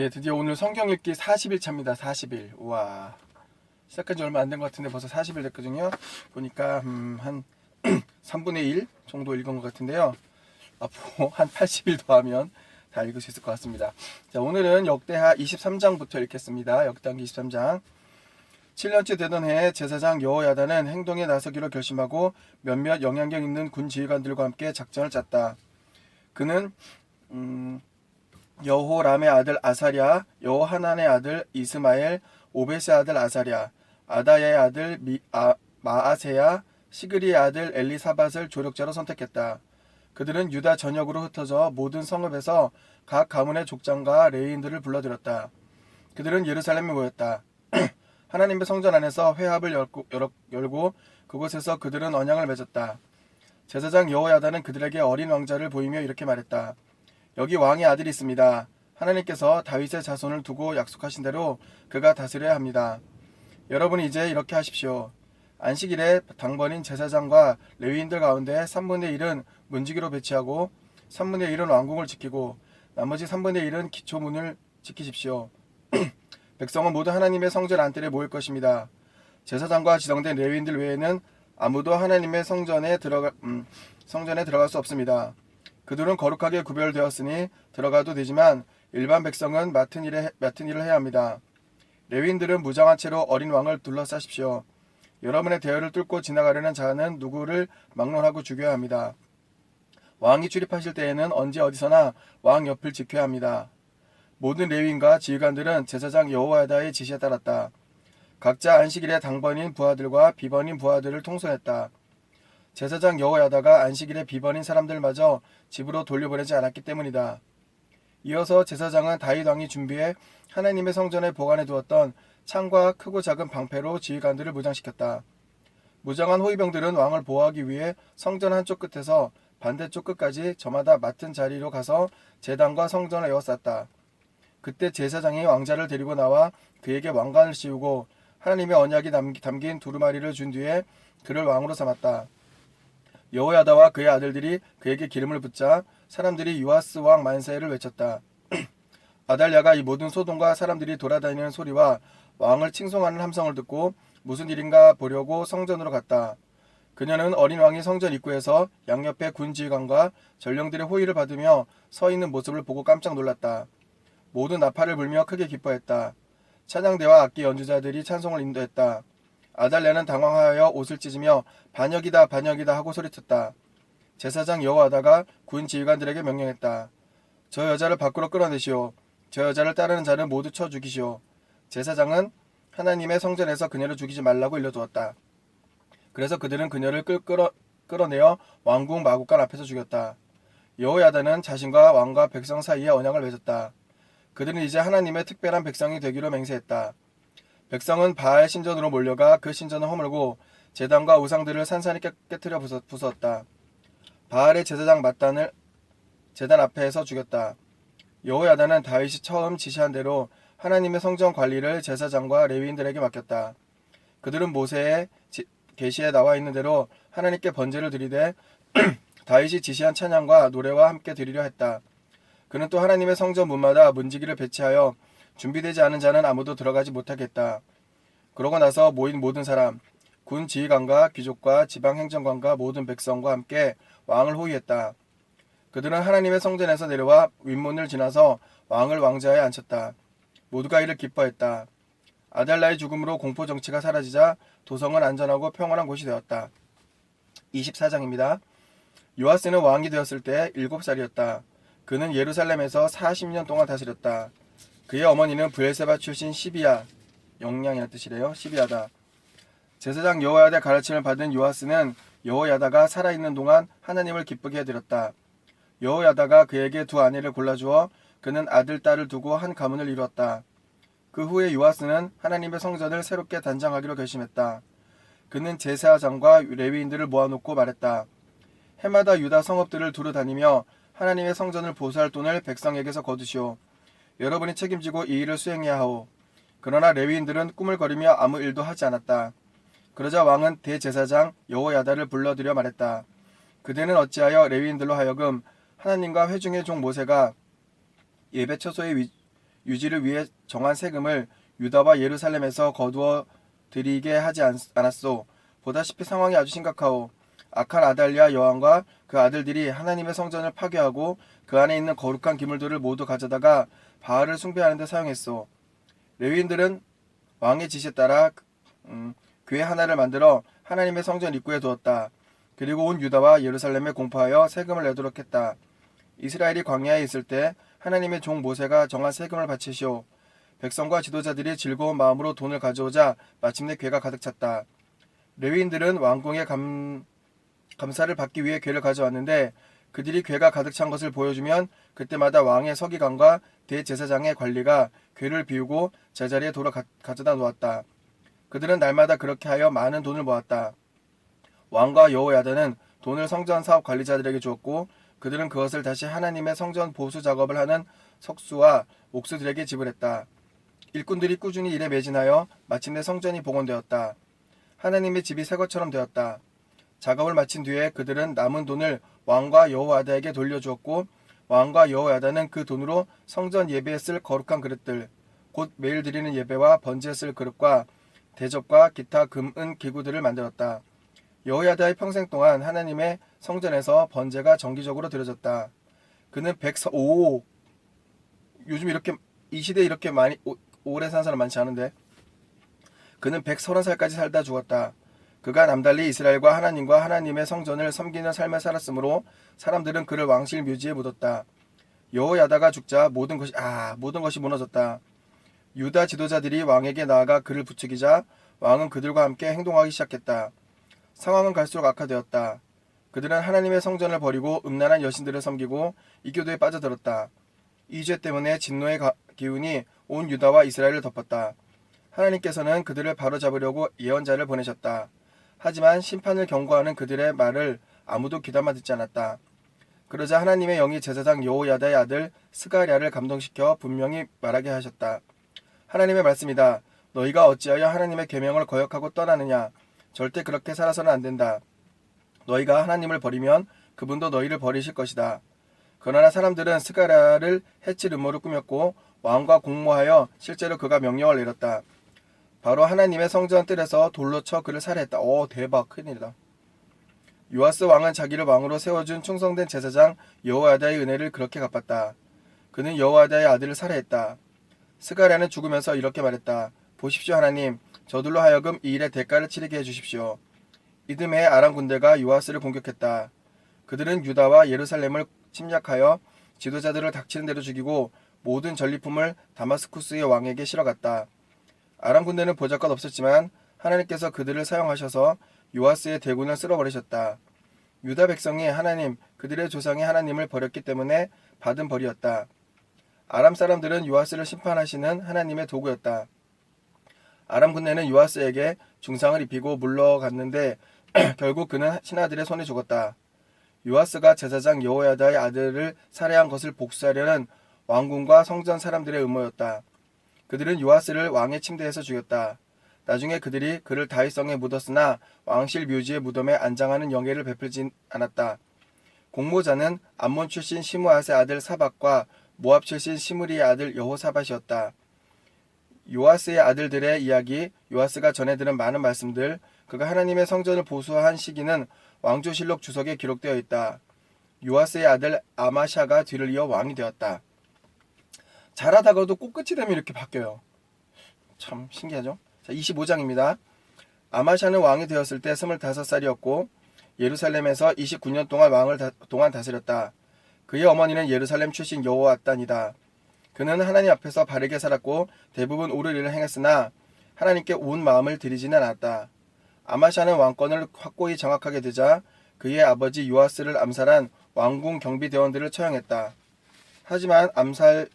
예, 드디어 오늘 성경 읽기 40일 차입니다. 40일. 우와. 시작한 지 얼마 안 된 것 같은데 벌써 40일 됐거든요. 보니까 음, 한 3분의 1 정도 읽은 것 같은데요. 앞으로 한 80일 더 하면 다 읽을 수 있을 것 같습니다. 자, 오늘은 역대하 23장부터 읽겠습니다. 역대하 23장. 7년째 되던 해에 제사장 여호야다는 행동에 나서기로 결심하고 몇몇 영향력 있는 군 지휘관들과 함께 작전을 짰다. 그는 음, 여호람의 아들 아사랴, 여호하난의 아들 이스마엘, 오벳의 아들 아사랴, 아다야의 아들 미, 아, 마아세야, 시그리의 아들 엘리사밧을 조력자로 선택했다. 그들은 유다 전역으로 흩어져 모든 성읍에서 각 가문의 족장과 레위인들을 불러들였다. 그들은 예루살렘에 모였다. 하나님의 성전 안에서 회합을 열고, 열고 그곳에서 그들은 언약을 맺었다. 제사장 여호야다는 그들에게 어린 왕자를 보이며 이렇게 말했다. 여기 왕의 아들이 있습니다. 하나님께서 다윗의 자손을 두고 약속하신 대로 그가 다스려야 합니다. 여러분이 이제 이렇게 하십시오. 안식일에 당번인 제사장과 레위인들 가운데 3분의 1은 문지기로 배치하고 3분의 1은 왕궁을 지키고 나머지 3분의 1은 기초문을 지키십시오. 백성은 모두 하나님의 성전 안뜰에 모일 것입니다. 제사장과 지정된 레위인들 외에는 아무도 하나님의 성전에 들어가 음, 성전에 들어갈 수 없습니다. 그들은 거룩하게 구별되었으니 들어가도 되지만 일반 백성은 맡은 일에 맡은 일을 해야 합니다. 레위인들은 무장한 채로 어린 왕을 둘러싸십시오. 여러분의 대열을 뚫고 지나가려는 자는 누구를 막론하고 죽여야 합니다. 왕이 출입하실 때에는 언제 어디서나 왕 옆을 지켜야 합니다. 모든 레위인과 지휘관들은 제사장 여호와다의 지시에 따랐다. 각자 안식일에 당번인 부하들과 비번인 부하들을 통솔했다. 제사장 여호야다가 안식일에 비번인 사람들마저 집으로 돌려보내지 않았기 때문이다. 이어서 제사장은 다윗 왕이 준비해 하나님의 성전에 보관해 두었던 창과 크고 작은 방패로 지휘관들을 무장시켰다. 무장한 호위병들은 왕을 보호하기 위해 성전 한쪽 끝에서 반대쪽 끝까지 저마다 맡은 자리로 가서 제단과 성전을 에워쌌다. 그때 제사장이 왕자를 데리고 나와 그에게 왕관을 씌우고 하나님의 언약이 담- 담긴 두루마리를 준 뒤에 그를 왕으로 삼았다. 여호야다와 그의 아들들이 그에게 기름을 붓자 사람들이 유아스 왕 만세를 외쳤다. 아달랴가 이 모든 소동과 사람들이 돌아다니는 소리와 왕을 칭송하는 함성을 듣고 무슨 일인가 보려고 성전으로 갔다. 그녀는 어린 왕이 성전 입구에서 양옆에 군 지휘관과 전령들의 호의를 받으며 서 있는 모습을 보고 깜짝 놀랐다. 모든 나팔을 불며 크게 기뻐했다. 찬양대와 악기 연주자들이 찬송을 인도했다. 아달랴는 당황하여 옷을 찢으며 반역이다 반역이다 하고 소리쳤다. 제사장 여호와다가 군 지휘관들에게 명령했다. 저 여자를 밖으로 끌어내시오. 저 여자를 따르는 자는 모두 쳐 죽이시오. 제사장은 하나님의 성전에서 그녀를 죽이지 말라고 일러두었다. 그래서 그들은 그녀를 끌, 끌어, 끌어내어 왕궁 마구간 앞에서 죽였다. 여호야다는 자신과 왕과 백성 사이에 언약을 맺었다. 그들은 이제 하나님의 특별한 백성이 되기로 맹세했다. 백성은 바알 신전으로 몰려가 그 신전을 허물고 제단과 우상들을 산산히 깨, 깨뜨려 부쉈, 부쉈다. 바알의 제사장 마단을 제단 앞에서 죽였다. 여호야다는 다윗이 처음 지시한 대로 하나님의 성전 관리를 제사장과 레위인들에게 맡겼다. 그들은 모세의 지- 계시에 나와 있는 대로 하나님께 번제를 드리되 다윗이 지시한 찬양과 노래와 함께 드리려 했다. 그는 또 하나님의 성전 문마다 문지기를 배치하여 준비되지 않은 자는 아무도 들어가지 못하겠다. 그러고 나서 모인 모든 사람, 군 지휘관과 귀족과 지방 행정관과 모든 백성과 함께 왕을 호위했다. 그들은 하나님의 성전에서 내려와 윗문을 지나서 왕을 왕자에 앉혔다. 모두가 이를 기뻐했다. 아달라의 죽음으로 공포 정치가 사라지자 도성은 안전하고 평온한 곳이 되었다. 24장입니다. 요아스는 왕이 되었을 때 7살이었다. 그는 예루살렘에서 40년 동안 다스렸다. 그의 어머니는 브엘세바 출신 시비야, 영양이라는 뜻이래요. 시비야다. 제사장 여호야다의 가르침을 받은 요아스는 여호야다가 살아있는 동안 하나님을 기쁘게 해드렸다. 여호야다가 그에게 두 아내를 골라주어 그는 아들, 딸을 두고 한 가문을 이루었다. 그 후에 요아스는 하나님의 성전을 새롭게 단장하기로 결심했다. 그는 제사장과 레위인들을 모아놓고 말했다. 해마다 유다 성읍들을 두루 다니며 하나님의 성전을 보수할 돈을 백성에게서 거두시오. 여러분이 책임지고 이 일을 수행해야 하오. 그러나 레위인들은 꾸물거리며 아무 일도 하지 않았다. 그러자 왕은 대제사장 여호야다를 불러들여 말했다. 그대는 어찌하여 레위인들로 하여금 하나님과 회중의 종 모세가 예배 처소에 위, 유지를 위해 정한 세금을 유다와 예루살렘에서 거두어 드리게 하지 않, 않았소. 보다시피 상황이 아주 심각하오. 악한 아달리아 여왕과 그 아들들이 하나님의 성전을 파괴하고 그 안에 있는 거룩한 기물들을 모두 가져다가 바알을 숭배하는 데 사용했소. 레위인들은 왕의 지시에 따라 음, 교회 하나를 만들어 하나님의 성전 입구에 두었다. 그리고 온 유다와 예루살렘에 공포하여 세금을 내도록 했다. 이스라엘이 광야에 있을 때 하나님의 종 모세가 정한 세금을 바치시오. 백성과 지도자들이 즐거운 마음으로 돈을 가져오자 마침내 괴가 가득 찼다. 레위인들은 왕궁의 감, 감사를 받기 위해 괴를 가져왔는데 그들이 괴가 가득 찬 것을 보여주면 그때마다 왕의 서기관과 대제사장의 관리가 괴를 비우고 제자리에 돌아 가, 가져다 놓았다. 그들은 날마다 그렇게 하여 많은 돈을 모았다. 왕과 여호야다는 돈을 성전 사업 관리자들에게 주었고 그들은 그것을 다시 하나님의 성전 보수 작업을 하는 석수와 옥수들에게 지불했다. 일꾼들이 꾸준히 일에 매진하여 마침내 성전이 복원되었다. 하나님의 집이 새 것처럼 되었다. 작업을 마친 뒤에 그들은 남은 돈을 왕과 여호와다에게 돌려주었고 왕과 여호야다는 그 돈으로 성전 예배에 쓸 거룩한 그릇들 곧 매일 드리는 예배와 번제에 쓸 그릇과 대접과 기타 금은 기구들을 만들었다. 여호야다의 평생 동안 하나님의 성전에서 번제가 정기적으로 드려졌다. 그는 104, 오 요즘 이렇게 이 시대에 이렇게 많이 오, 오래 산 사람 많지 않은데 그는 130살까지 살다 죽었다. 그가 남달리 이스라엘과 하나님과 하나님의 성전을 섬기는 삶을 살았으므로 사람들은 그를 왕실 묘지에 묻었다. 여호야다가 죽자 모든 것이 아 모든 것이 무너졌다. 유다 지도자들이 왕에게 나아가 그를 부추기자 왕은 그들과 함께 행동하기 시작했다. 상황은 갈수록 악화되었다. 그들은 하나님의 성전을 버리고 음란한 여신들을 섬기고 이교도에 빠져들었다. 이 죄 때문에 진노의 가- 기운이 온 유다와 이스라엘을 덮었다. 하나님께서는 그들을 바로잡으려고 예언자를 보내셨다. 하지만 심판을 경고하는 그들의 말을 아무도 귀담아 듣지 않았다. 그러자 하나님의 영이 제사장 여호야다의 아들 스가랴를 감동시켜 분명히 말하게 하셨다. 하나님의 말씀이다. 너희가 어찌하여 하나님의 계명을 거역하고 떠나느냐? 절대 그렇게 살아서는 안 된다. 너희가 하나님을 버리면 그분도 너희를 버리실 것이다. 그러나 사람들은 스가랴를 해칠 음모를 꾸몄고 왕과 공모하여 실제로 그가 명령을 내렸다. 바로 하나님의 성전 뜰에서 돌로 쳐 그를 살해했다. 오 대박 큰일이다. 요아스 왕은 자기를 왕으로 세워준 충성된 제사장 여호야다의 은혜를 그렇게 갚았다. 그는 여호야다의 아들을 살해했다. 스가랴는 죽으면서 이렇게 말했다. 보십시오 하나님, 저들로 하여금 이 일의 대가를 치르게 해주십시오. 이듬해 아람 군대가 요아스를 공격했다. 그들은 유다와 예루살렘을 침략하여 지도자들을 닥치는 대로 죽이고 모든 전리품을 다마스쿠스의 왕에게 실어갔다. 아람 군대는 보잘것 없었지만 하나님께서 그들을 사용하셔서 요아스의 대군을 쓸어버리셨다. 유다 백성이 하나님, 그들의 조상의 하나님을 버렸기 때문에 받은 벌이었다. 아람 사람들은 요아스를 심판하시는 하나님의 도구였다. 아람 군대는 요아스에게 중상을 입히고 물러갔는데 결국 그는 신하들의 손에 죽었다. 요아스가 제사장 여호야다의 아들을 살해한 것을 복수하려는 왕궁과 성전 사람들의 음모였다. 그들은 요아스를 왕의 침대에서 죽였다. 나중에 그들이 그를 다윗성에 묻었으나 왕실 묘지의 무덤에 안장하는 영예를 베풀진 않았다. 공모자는 암몬 출신 시므앗의 아들 사박과 모압 출신 시므리의 아들 여호사밧이었다. 요아스의 아들들의 이야기, 요아스가 전해 들은 많은 말씀들, 그가 하나님의 성전을 보수한 시기는 왕조실록 주석에 기록되어 있다. 요아스의 아들 아마샤가 뒤를 이어 왕이 되었다. 잘하다가도 꼭 끝이 되면 이렇게 바뀌어요. 참 신기하죠? 자, 25장입니다. 아마샤는 왕이 되었을 때 25살이었고 예루살렘에서 29년 동안 왕을 다, 동안 다스렸다. 그의 어머니는 예루살렘 출신 여호와단이다. 그는 하나님 앞에서 바르게 살았고 대부분 옳은 일을 행했으나 하나님께 온 마음을 들이지는 않았다. 아마샤는 왕권을 확고히 장악하게 되자 그의 아버지 요아스를 암살한 왕궁 경비대원들을 처형했다. 하지만 암살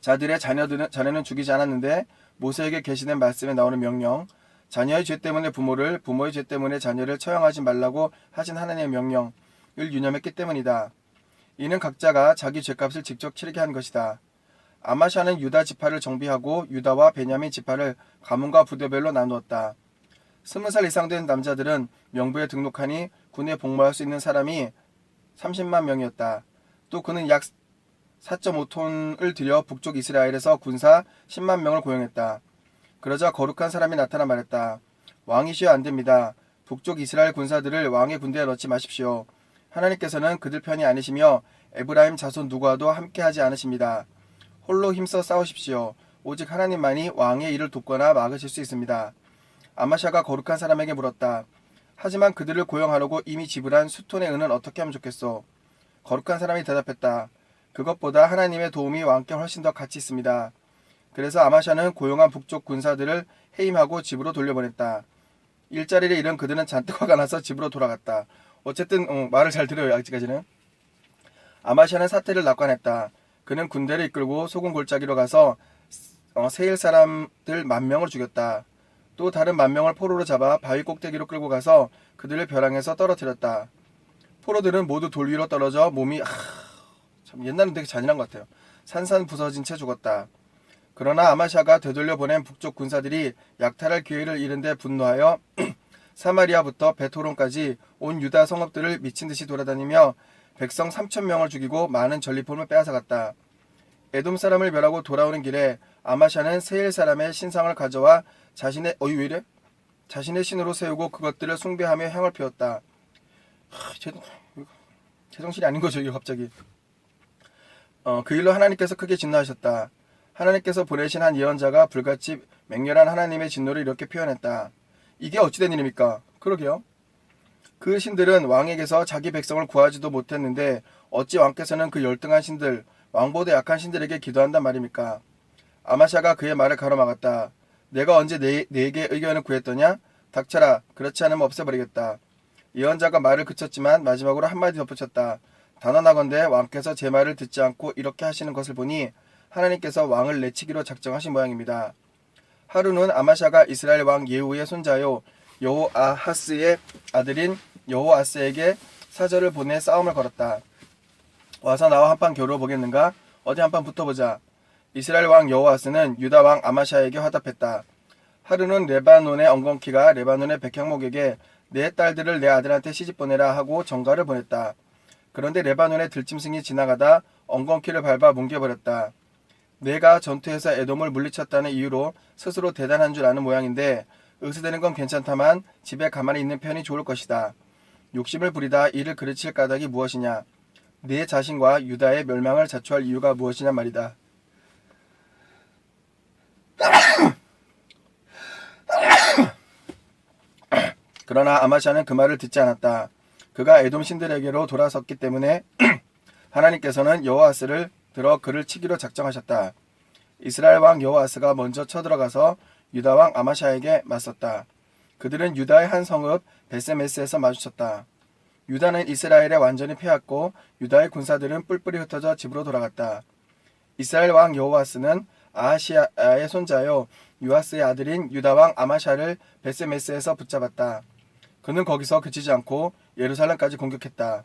자들의 자녀들은 자녀는 죽이지 않았는데 모세에게 계시된 말씀에 나오는 명령 자녀의 죄 때문에 부모를 부모의 죄 때문에 자녀를 처형하지 말라고 하신 하나님의 명령을 유념했기 때문이다. 이는 각자가 자기 죄값을 직접 치르게 한 것이다. 아마샤는 유다 지파를 정비하고 유다와 베냐민 지파를 가문과 부대별로 나누었다. 스무 살 이상 된 남자들은 명부에 등록하니 군에 복무할 수 있는 사람이 30만 명이었다. 또 그는 약 4.5톤을 들여 북쪽 이스라엘에서 군사 10만 명을 고용했다. 그러자 거룩한 사람이 나타나 말했다. 왕이시여 안 됩니다. 북쪽 이스라엘 군사들을 왕의 군대에 넣지 마십시오. 하나님께서는 그들 편이 아니시며 에브라임 자손 누구와도 함께하지 않으십니다. 홀로 힘써 싸우십시오. 오직 하나님만이 왕의 일을 돕거나 막으실 수 있습니다. 아마샤가 거룩한 사람에게 물었다. 하지만 그들을 고용하려고 이미 지불한 수톤의 은은 어떻게 하면 좋겠소? 거룩한 사람이 대답했다. 그것보다 하나님의 도움이 왕께 훨씬 더 가치 있습니다. 그래서 아마샤는 고용한 북쪽 군사들을 해임하고 집으로 돌려보냈다. 일자리를 잃은 그들은 잔뜩 화가 나서 집으로 돌아갔다. 어쨌든 어, 말을 잘 들어요 아직까지는. 아마샤는 사태를 낙관했다. 그는 군대를 이끌고 소금 골짜기로 가서 어, 세일 사람들 만 명을 죽였다. 또 다른 만 명을 포로로 잡아 바위 꼭대기로 끌고 가서 그들을 벼랑에서 떨어뜨렸다. 포로들은 모두 돌 위로 떨어져 몸이 아, 참 옛날은 되게 잔인한 것 같아요. 산산 부서진 채 죽었다. 그러나 아마샤가 되돌려 보낸 북쪽 군사들이 약탈할 기회를 잃은데 분노하여 사마리아부터 베토론까지 온 유다 성읍들을 미친 듯이 돌아다니며 백성 3천 명을 죽이고 많은 전리품을 빼앗아갔다. 에돔 사람을 멸하고 돌아오는 길에 아마샤는 세일 사람의 신상을 가져와 자신의 어이 왜 이래? 자신의 신으로 세우고 그것들을 숭배하며 향을 피웠다. 하, 제, 제정신이 아닌 거죠 이거 갑자기. 어, 그 일로 하나님께서 크게 진노하셨다. 하나님께서 보내신 한 예언자가 불같이 맹렬한 하나님의 진노를 이렇게 표현했다. 이게 어찌된 일입니까? 그러게요. 그 신들은 왕에게서 자기 백성을 구하지도 못했는데 어찌 왕께서는 그 열등한 신들, 왕보다 약한 신들에게 기도한단 말입니까? 아마샤가 그의 말을 가로막았다. 내가 언제 내, 내게 의견을 구했더냐? 닥쳐라. 그렇지 않으면 없애버리겠다. 예언자가 말을 그쳤지만 마지막으로 한마디 덧붙였다. 단언하건대 왕께서 제 말을 듣지 않고 이렇게 하시는 것을 보니 하나님께서 왕을 내치기로 작정하신 모양입니다. 하루는 아마샤가 이스라엘 왕 예후의 손자요 여호아하스의 아들인 여호아스에게 사절을 보내 싸움을 걸었다. 와서 나와 한판 겨루어 보겠는가? 어디 한판 붙어보자. 이스라엘 왕 여호아스는 유다 왕 아마샤에게 화답했다. 하루는 레바논의 엉겅키가 레바논의 백향목에게 내 딸들을 내 아들한테 시집 보내라 하고 전가를 보냈다. 그런데 레바논의 들짐승이 지나가다 엉겅키를 밟아 뭉개버렸다. 내가 전투에서 에돔을 물리쳤다는 이유로 스스로 대단한 줄 아는 모양인데 의스되는 건 괜찮다만 집에 가만히 있는 편이 좋을 것이다. 욕심을 부리다 이를 그르칠 까닭이 무엇이냐? 내 자신과 유다의 멸망을 자초할 이유가 무엇이냐 말이다. 그러나 아마샤는 그 말을 듣지 않았다. 그가 에돔 신들에게로 돌아섰기 때문에 하나님께서는 여호아스를 들어 그를 치기로 작정하셨다. 이스라엘 왕 여호아스가 먼저 쳐들어가서 유다 왕 아마샤에게 맞섰다. 그들은 유다의 한 성읍 베세메스에서 마주쳤다. 유다는 이스라엘에 완전히 패했고 유다의 군사들은 뿔뿔이 흩어져 집으로 돌아갔다. 이스라엘 왕 여호아스는 아하시아의 손자요 유아스의 아들인 유다 왕 아마샤를 베세메스에서 붙잡았다. 그는 거기서 그치지 않고 예루살렘까지 공격했다.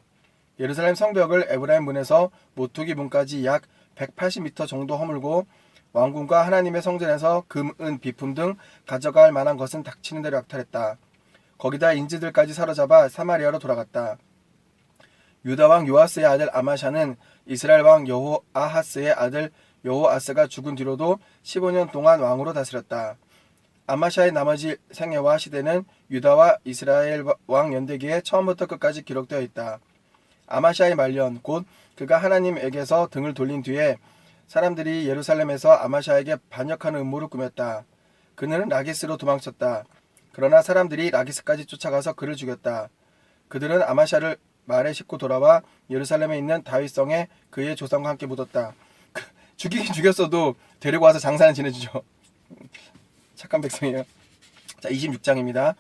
예루살렘 성벽을 에브라임 문에서 모투기 문까지 약 180m 정도 허물고 왕궁과 하나님의 성전에서 금, 은, 비품 등 가져갈 만한 것은 닥치는 대로 약탈했다. 거기다 인지들까지 사로잡아 사마리아로 돌아갔다. 유다 왕 요아스의 아들 아마샤는 이스라엘 왕 여호아하스의 아들 여호아스가 죽은 뒤로도 15년 동안 왕으로 다스렸다. 아마샤의 나머지 생애와 시대는 유다와 이스라엘 왕 연대기에 처음부터 끝까지 기록되어 있다. 아마샤의 말년 곧 그가 하나님에게서 등을 돌린 뒤에 사람들이 예루살렘에서 아마샤에게 반역하는 음모를 꾸몄다. 그는 라기스로 도망쳤다. 그러나 사람들이 라기스까지 쫓아가서 그를 죽였다. 그들은 아마샤를 말에 싣고 돌아와 예루살렘에 있는 다윗성에 그의 조상과 함께 묻었다. 그, 죽이긴 죽였어도 데리고 와서 장사는 지내주죠. 착한 백성이에요. 자, 26장입니다.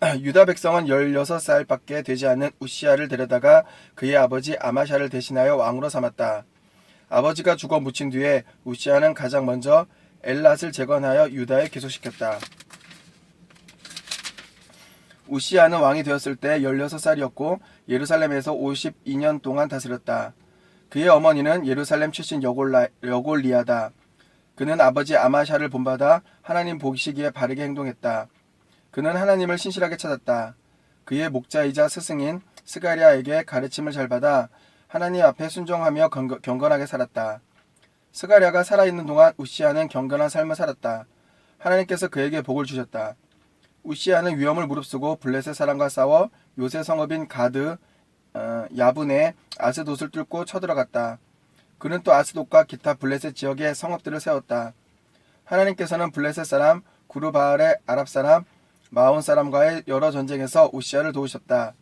유다 백성은 16살밖에 되지 않은 우시아를 데려다가 그의 아버지 아마샤를 대신하여 왕으로 삼았다. 아버지가 죽어 묻힌 뒤에 우시아는 가장 먼저 엘랏을 재건하여 유다에 기소시켰다. 우시아는 왕이 되었을 때 16살이었고 예루살렘에서 52년 동안 다스렸다. 그의 어머니는 예루살렘 출신 여골라, 여골리아다. 그는 아버지 아마샤를 본받아 하나님 보시기에 바르게 행동했다. 그는 하나님을 신실하게 찾았다. 그의 목자이자 스승인 스가리아에게 가르침을 잘 받아 하나님 앞에 순종하며 경건- 경건하게 살았다. 스가랴가 살아있는 동안 우시아는 경건한 삶을 살았다. 하나님께서 그에게 복을 주셨다. 우시아는 위험을 무릅쓰고 블레셋 사람과 싸워 요새 성읍인 가드 어, 야분의 아스돗을 뚫고 쳐들어갔다. 그는 또 아스돗과 기타 블레셋 지역에 성읍들을 세웠다. 하나님께서는 블레셋 사람, 구르바알의 아랍 사람, 마온 사람과의 여러 전쟁에서 우시아를 도우셨다.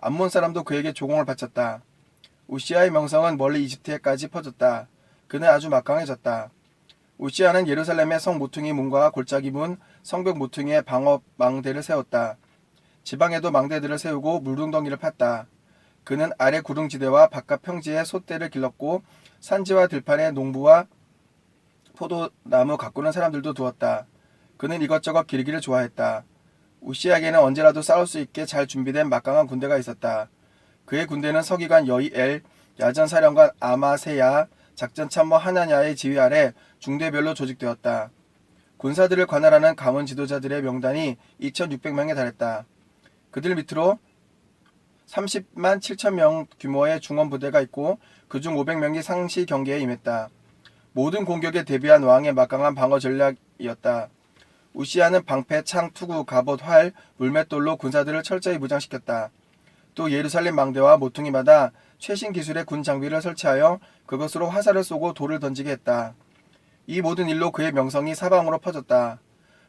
암몬 사람도 그에게 조공을 바쳤다. 우시아의 명성은 멀리 이집트에까지 퍼졌다. 그는 아주 막강해졌다. 우시아는 예루살렘의 성 모퉁이 문과 골짜기 문, 성벽 모퉁이에 방어 망대를 세웠다. 지방에도 망대들을 세우고 물둥덩이를 팠다. 그는 아래 구릉지대와 바깥 평지에 솥대를 길렀고 산지와 들판에 농부와 포도나무 가꾸는 사람들도 두었다. 그는 이것저것 기르기를 좋아했다. 우시아에게는 언제라도 싸울 수 있게 잘 준비된 막강한 군대가 있었다. 그의 군대는 서기관 여이엘, 야전사령관 아마세야, 작전참모 하나냐의 지휘 아래 중대별로 조직되었다. 군사들을 관할하는 가문 지도자들의 명단이 2,600명에 달했다. 그들 밑으로 30만 7천 명 규모의 중원 부대가 있고 그중 500명이 상시 경계에 임했다. 모든 공격에 대비한 왕의 막강한 방어 전략이었다. 우시아는 방패, 창, 투구, 갑옷, 활, 물맷돌로 군사들을 철저히 무장시켰다. 또 예루살렘 망대와 모퉁이마다 최신 기술의 군 장비를 설치하여 그것으로 화살을 쏘고 돌을 던지게 했다. 이 모든 일로 그의 명성이 사방으로 퍼졌다.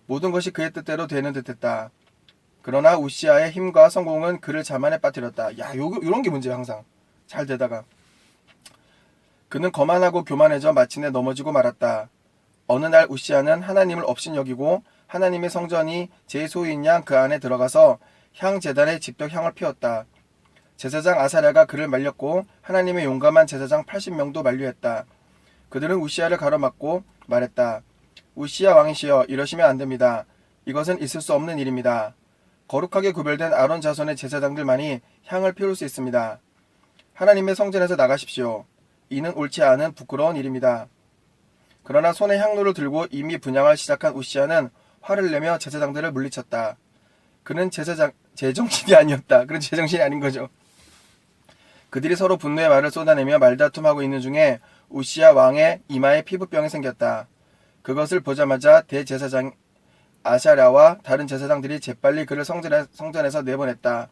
모든 것이 그의 뜻대로 되는 듯했다. 그러나 우시아의 힘과 성공은 그를 자만에 빠뜨렸다. 야, 요, 요런 게 문제야 항상. 잘 되다가. 그는 거만하고 교만해져 마침내 넘어지고 말았다. 어느 날 우시아는 하나님을 업신여기고 하나님의 성전이 제 소유인 양 그 안에 들어가서 향 제단에 직접 향을 피웠다. 제사장 아사랴가 그를 말렸고 하나님의 용감한 제사장 80명도 만류했다. 그들은 우시아를 가로막고 말했다. 우시아 왕이시여 이러시면 안 됩니다. 이것은 있을 수 없는 일입니다. 거룩하게 구별된 아론 자손의 제사장들만이 향을 피울 수 있습니다. 하나님의 성전에서 나가십시오. 이는 옳지 않은 부끄러운 일입니다. 그러나 손에 향로를 들고 이미 분양을 시작한 우시아는 화를 내며 제사장들을 물리쳤다. 그는 제사장 제정신이 아니었다. 그런 제정신이 아닌 거죠. 그들이 서로 분노의 말을 쏟아내며 말다툼하고 있는 중에 우시아 왕의 이마에 피부병이 생겼다. 그것을 보자마자 대제사장 아샤랴와 다른 제사장들이 재빨리 그를 성전에, 성전에 서 내보냈다.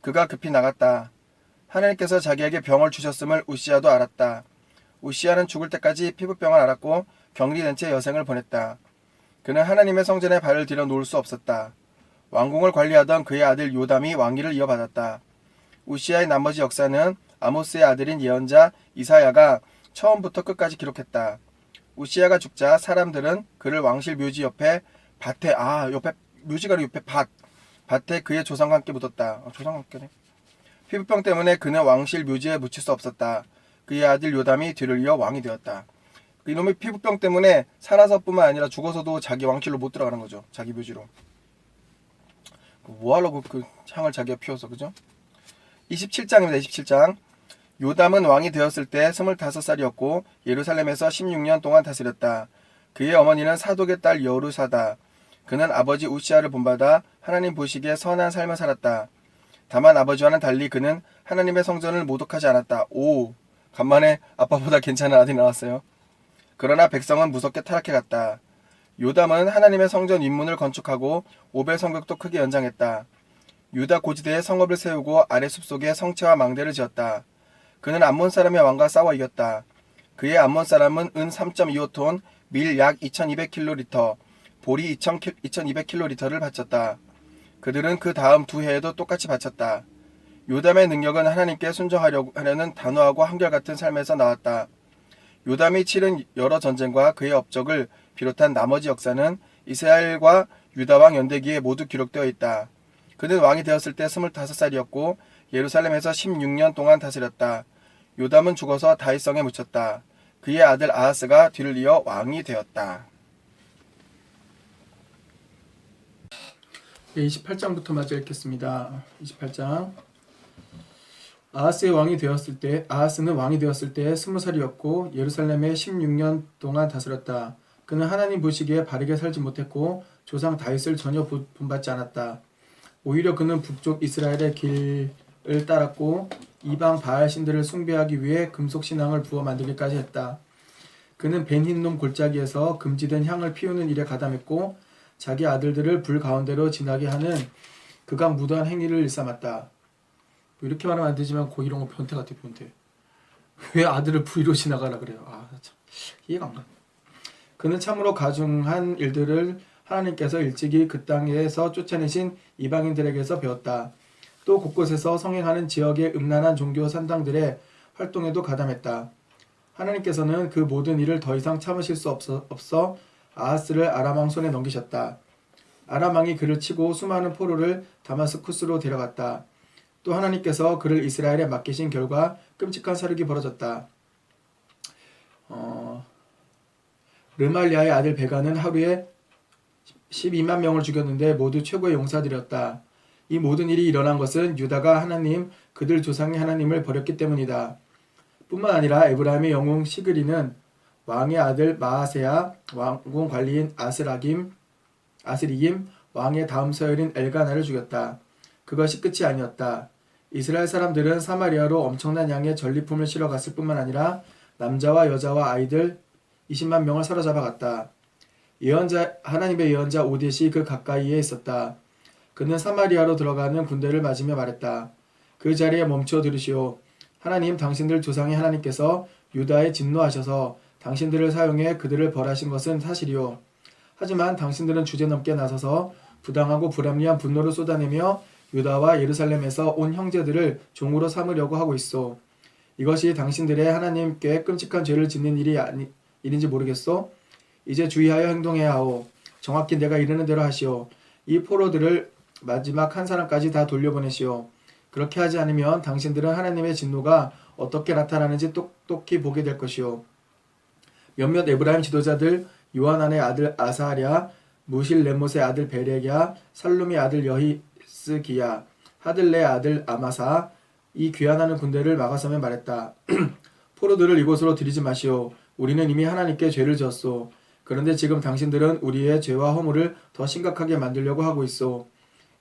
그가 급히 나갔다. 하나님께서 자기에게 병을 주셨음을 우시아도 알았다. 우시아는 죽을 때까지 피부병을 앓았고 격리된 채 여생을 보냈다. 그는 하나님의 성전에 발을 들여 놓을 수 없었다. 왕궁을 관리하던 그의 아들 요담이 왕위를 이어받았다. 우시아의 나머지 역사는 아모스의 아들인 예언자 이사야가 처음부터 끝까지 기록했다. 우시아가 죽자 사람들은 그를 왕실 묘지 옆에 밭에 아 옆에 묘지가 옆에 밭 밭에 그의 조상과 함께 묻었다. 어, 조상과 함께네. 피부병 때문에 그는 왕실 묘지에 묻힐 수 없었다. 그의 아들 요담이 뒤를 이어 왕이 되었다. 그 이놈의 피부병 때문에 살아서뿐만 아니라 죽어서도 자기 왕실로 못 들어가는 거죠. 자기 묘지로. 뭐 하려고 그 향을 자기가 피워서 그죠? 27장입니다. 27장. 요담은 왕이 되었을 때 25살이었고 예루살렘에서 16년 동안 다스렸다. 그의 어머니는 사독의 딸 여루사다. 그는 아버지 우시아를 본받아 하나님 보시기에 선한 삶을 살았다. 다만 아버지와는 달리 그는 하나님의 성전을 모독하지 않았다. 오, 간만에 아빠보다 괜찮은 아들이 나왔어요. 그러나 백성은 무섭게 타락해 갔다. 요담은 하나님의 성전 윗문을 건축하고 오벨 성벽도 크게 연장했다. 유다 고지대에 성읍을 세우고 아래 숲속에 성체와 망대를 지었다. 그는 암몬 사람의 왕과 싸워 이겼다. 그의 암몬 사람은 은 3.25톤, 밀 약 2200 보리 2200킬로리터를 바쳤다. 그들은 그 다음 두 해에도 똑같이 바쳤다. 요담의 능력은 하나님께 순종하려는 단호하고 한결같은 삶에서 나왔다. 요담이 치른 여러 전쟁과 그의 업적을 비롯한 나머지 역사는 이스라엘과 유다왕 연대기에 모두 기록되어 있다. 그는 왕이 되었을 때 25살이었고 예루살렘에서 16년 동안 다스렸다. 요담은 죽어서 다윗성에 묻혔다. 그의 아들 아하스가 뒤를 이어 왕이 되었다. 28장부터 마저 읽겠습니다. 28장. 아하스의 왕이 되었을 때 아하스는 왕이 되었을 때 20살이었고 예루살렘에 16년 동안 다스렸다. 그는 하나님 보시기에 바르게 살지 못했고 조상 다윗을 전혀 본받지 않았다. 오히려 그는 북쪽 이스라엘의 길을 따랐고 이방 바알 신들을 숭배하기 위해 금속 신앙을 부어 만들기까지 했다. 그는 벤흰놈 골짜기에서 금지된 향을 피우는 일에 가담했고 자기 아들들을 불 가운데로 지나게 하는 그가 무도한 행위를 일삼았다. 뭐 이렇게 말하면 안 되지만 고 이런 거 변태 같아 변태. 왜 아들을 불 위로 지나가라 그래요? 아 참 이해가 안 가. 그는 참으로 가중한 일들을 하나님께서 일찍이 그 땅에서 쫓아내신 이방인들에게서 배웠다. 또 곳곳에서 성행하는 지역의 음란한 종교 산당들의 활동에도 가담했다. 하나님께서는 그 모든 일을 더 이상 참으실 수 없어, 없어 아하스를 아람 왕 손에 넘기셨다. 아람 왕이 그를 치고 수많은 포로를 다마스쿠스로 데려갔다. 또 하나님께서 그를 이스라엘에 맡기신 결과 끔찍한 사륙이 벌어졌다. 어, 르말리아의 아들 베가는 하루에 12만 명을 죽였는데 모두 최고의 용사들이었다. 이 모든 일이 일어난 것은 유다가 하나님 그들 조상의 하나님을 버렸기 때문이다. 뿐만 아니라 에브라임의 영웅 시그리는 왕의 아들 마아세야, 왕궁 관리인 아스라김, 아스리김, 왕의 다음 서열인 엘가나를 죽였다. 그것이 끝이 아니었다. 이스라엘 사람들은 사마리아로 엄청난 양의 전리품을 실어 갔을 뿐만 아니라 남자와 여자와 아이들 20만 명을 사로잡아 갔다. 예언자 하나님의 예언자 오뎃이 그 가까이에 있었다. 그는 사마리아로 들어가는 군대를 맞으며 말했다. 그 자리에 멈춰 들으시오. 하나님 당신들 조상의 하나님께서 유다에 진노하셔서 당신들을 사용해 그들을 벌하신 것은 사실이오. 하지만 당신들은 주제넘게 나서서 부당하고 불합리한 분노를 쏟아내며 유다와 예루살렘에서 온 형제들을 종으로 삼으려고 하고 있어. 이것이 당신들의 하나님께 끔찍한 죄를 짓는 일이 아니, 일인지 모르겠소? 이제 주의하여 행동해야 하오. 정확히 내가 이르는 대로 하시오. 이 포로들을 마지막 한 사람까지 다 돌려보내시오. 그렇게 하지 않으면 당신들은 하나님의 진노가 어떻게 나타나는지 똑똑히 보게 될 것이오. 몇몇 에브라임 지도자들 요한안의 아들 아사랴, 무실 레못의 아들 베레냐, 살룸의 아들 여히스기야, 하들레의 아들 아마사 이 귀환하는 군대를 막아서며 말했다. 포로들을 이곳으로 들이지 마시오. 우리는 이미 하나님께 죄를 지었소. 그런데 지금 당신들은 우리의 죄와 허물을 더 심각하게 만들려고 하고 있어.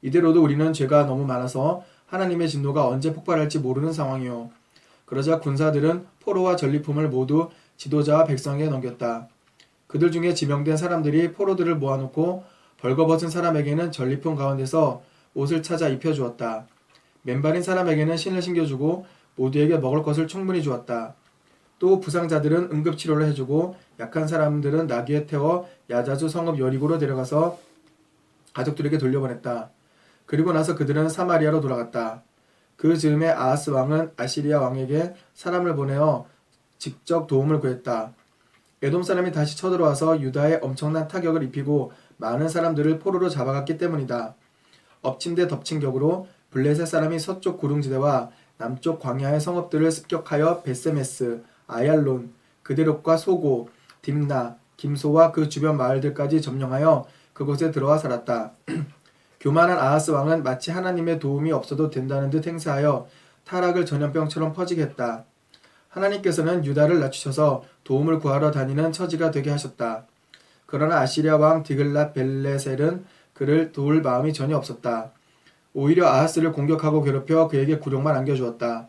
이대로도 우리는 죄가 너무 많아서 하나님의 진노가 언제 폭발할지 모르는 상황이요. 그러자 군사들은 포로와 전리품을 모두 지도자와 백성에게 넘겼다. 그들 중에 지명된 사람들이 포로들을 모아놓고 벌거벗은 사람에게는 전리품 가운데서 옷을 찾아 입혀주었다. 맨발인 사람에게는 신을 신겨주고 모두에게 먹을 것을 충분히 주었다. 또 부상자들은 응급치료를 해주고 약한 사람들은 나귀에 태워 야자주 성읍 여리고로 데려가서 가족들에게 돌려보냈다. 그리고 나서 그들은 사마리아로 돌아갔다. 그 즈음에 아하스 왕은 아시리아 왕에게 사람을 보내어 직접 도움을 구했다. 에돔 사람이 다시 쳐들어와서 유다에 엄청난 타격을 입히고 많은 사람들을 포로로 잡아갔기 때문이다. 엎친 데 덮친 격으로 블레셋 사람이 서쪽 구릉지대와 남쪽 광야의 성읍들을 습격하여 베세메스, 아얄론, 그대lok과 소고, 딥나, 김소와 그 주변 마을들까지 점령하여 그곳에 들어와 살았다. 교만한 아하스 왕은 마치 하나님의 도움이 없어도 된다는 듯 행세하여 타락을 전염병처럼 퍼지게 했다. 하나님께서는 유다를 낮추셔서 도움을 구하러 다니는 처지가 되게 하셨다. 그러나 아시리아 왕 디글랏 벨레셀은 그를 도울 마음이 전혀 없었다. 오히려 아하스를 공격하고 괴롭혀 그에게 굴욕만 안겨주었다.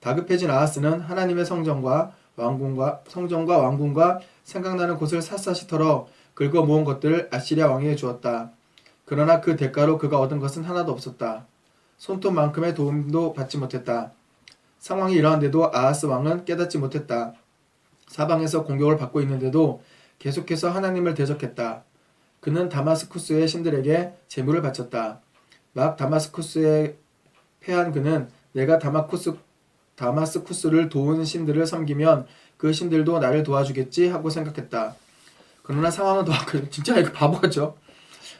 다급해진 아하스는 하나님의 성전과 왕궁과 성전과 왕궁과 생각나는 곳을 샅샅이 털어 긁어 모은 것들을 아시리아 왕에게 주었다. 그러나 그 대가로 그가 얻은 것은 하나도 없었다. 손톱만큼의 도움도 받지 못했다. 상황이 이러한데도 아하스 왕은 깨닫지 못했다. 사방에서 공격을 받고 있는데도 계속해서 하나님을 대적했다. 그는 다마스쿠스의 신들에게 재물을 바쳤다. 막 다마스쿠스에 패한 그는 내가 다마쿠스, 다마스쿠스를 도운 신들을 섬기면 그 신들도 나를 도와주겠지 하고 생각했다. 그러나 상황은 더 악화, 진짜 이거 바보죠.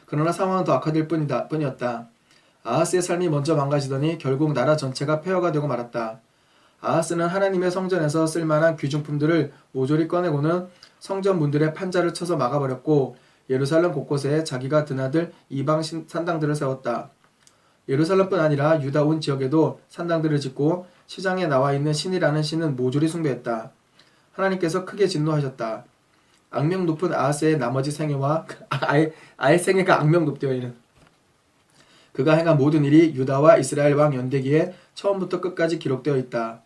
그러나 상황은 더 악화될 뿐이다, 뿐이었다. 아하스의 삶이 먼저 망가지더니 결국 나라 전체가 폐허가 되고 말았다. 아하스는 하나님의 성전에서 쓸만한 귀중품들을 모조리 꺼내고는 성전 문들의 판자를 쳐서 막아버렸고 예루살렘 곳곳에 자기가 드나들 이방 신- 산당들을 세웠다. 예루살렘뿐 아니라 유다 온 지역에도 산당들을 짓고 시장에 나와 있는 신이라는 신은 모조리 숭배했다. 하나님께서 크게 진노하셨다. 악명 높은 아하스의 나머지 생애와 아예 아예 생애가 악명 높대요 이는. 그가 행한 모든 일이 유다와 이스라엘 왕 연대기에 처음부터 끝까지 기록되어 있다.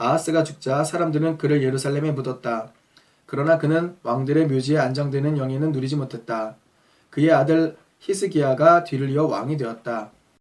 아하스가 죽자 사람들은 그를 예루살렘에 묻었다. 그러나 그는 왕들의 묘지에 안정되는 영예는 누리지 못했다. 그의 아들 히스기야가 뒤를 이어 왕이 되었다.